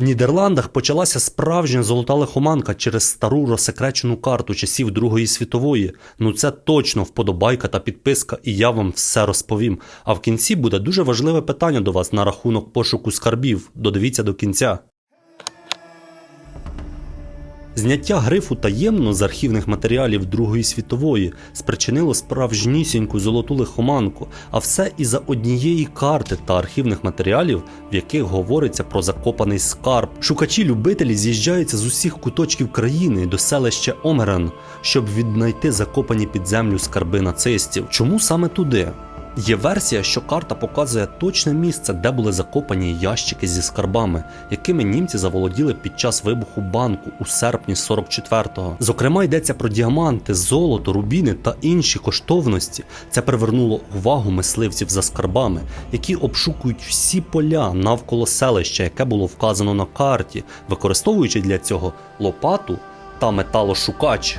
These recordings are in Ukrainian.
В Нідерландах почалася справжня золота лихоманка через стару розсекречену карту часів Другої світової. Ну це точно вподобайка та підписка, і я вам все розповім. А в кінці буде дуже важливе питання до вас на рахунок пошуку скарбів. Додивіться до кінця. Зняття грифу таємно з архівних матеріалів Другої світової спричинило справжнісіньку золоту лихоманку, а все із-за однієї карти та архівних матеріалів, в яких говориться про закопаний скарб. Шукачі-любителі з'їжджаються з усіх куточків країни до селища Омерен, щоб віднайти закопані під землю скарби нацистів. Чому саме туди? Є версія, що карта показує точне місце, де були закопані ящики зі скарбами, якими німці заволоділи під час вибуху банку у серпні 44-го. Зокрема, йдеться про діаманти, золото, рубіни та інші коштовності. Це привернуло увагу мисливців за скарбами, які обшукують всі поля навколо селища, яке було вказано на карті, використовуючи для цього лопату та металошукач.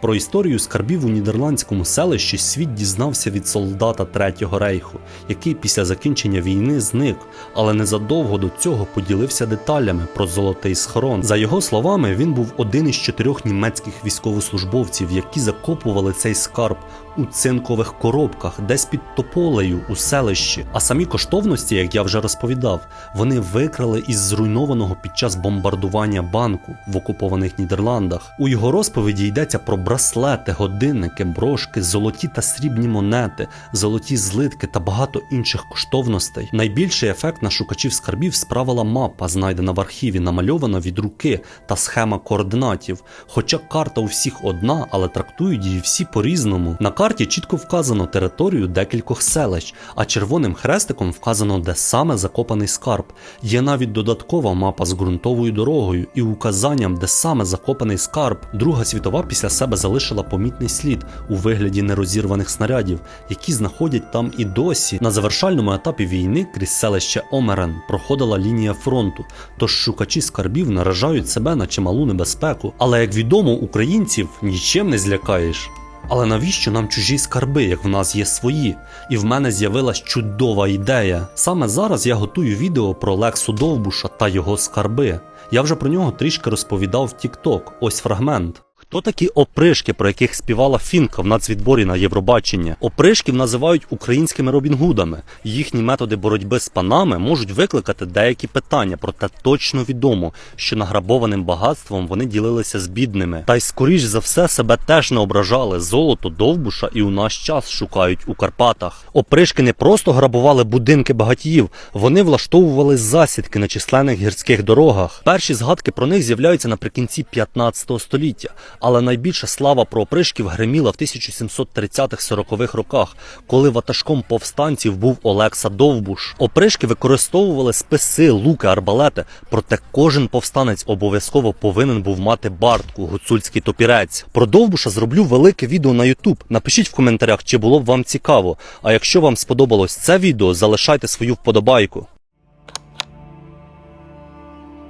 Про історію скарбів у нідерландському селищі світ дізнався від солдата Третього рейху, який після закінчення війни зник, але незадовго до цього поділився деталями про золотий схорон. За його словами, він був один із чотирьох німецьких військовослужбовців, які закопували цей скарб у цинкових коробках, десь під тополею у селищі. А самі коштовності, як я вже розповідав, вони викрали із зруйнованого під час бомбардування банку в окупованих Нідерландах. У його розповіді йдеться про браслети, годинники, брошки, золоті та срібні монети, золоті злитки та багато інших коштовностей. Найбільший ефект на шукачів скарбів справила мапа, знайдена в архіві, намальована від руки та схема координатів. Хоча карта у всіх одна, але трактують її всі по-різному. На карті чітко вказано територію декількох селищ, а червоним хрестиком вказано, де саме закопаний скарб. Є навіть додаткова мапа з ґрунтовою дорогою і указанням, де саме закопаний скарб. Друга світова після себе залишила помітний слід у вигляді нерозірваних снарядів, які знаходять там і досі. На завершальному етапі війни крізь селище Омерен проходила лінія фронту, тож шукачі скарбів наражають себе на чималу небезпеку. Але як відомо, українців нічим не злякаєш. Але навіщо нам чужі скарби, як в нас є свої? І в мене з'явилась чудова ідея. Саме зараз я готую відео про Лексу Довбуша та його скарби. Я вже про нього трішки розповідав в TikTok. Ось фрагмент. Хто такі опришки, про яких співала Фінка в нацвідборі на Євробачення? Опришків називають українськими Робінгудами. Їхні методи боротьби з панами можуть викликати деякі питання, проте точно відомо, що награбованим багатством вони ділилися з бідними. Та й скоріш за все себе теж не ображали. Золото довбуша і у наш час шукають у Карпатах. Опришки не просто грабували будинки багатіїв, вони влаштовували засідки на численних гірських дорогах. Перші згадки про них з'являються наприкінці 15 століття. Але найбільша слава про опришків гриміла в 1730-40-х роках, коли ватажком повстанців був Олекса Довбуш. Опришки використовували списи, луки, арбалети, проте кожен повстанець обов'язково повинен був мати бартку, гуцульський топірець. Про Довбуша зроблю велике відео на YouTube. Напишіть в коментарях, чи було б вам цікаво. А якщо вам сподобалось це відео, залишайте свою вподобайку.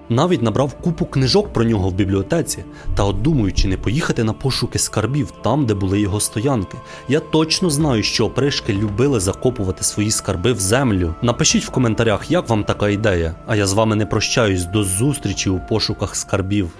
Навіть набрав купу книжок про нього в бібліотеці та от думаю, чи не поїхати на пошуки скарбів там, де були його стоянки. Я точно знаю, що опришки любили закопувати свої скарби в землю. Напишіть в коментарях, як вам така ідея. А я з вами не прощаюсь до зустрічі у пошуках скарбів.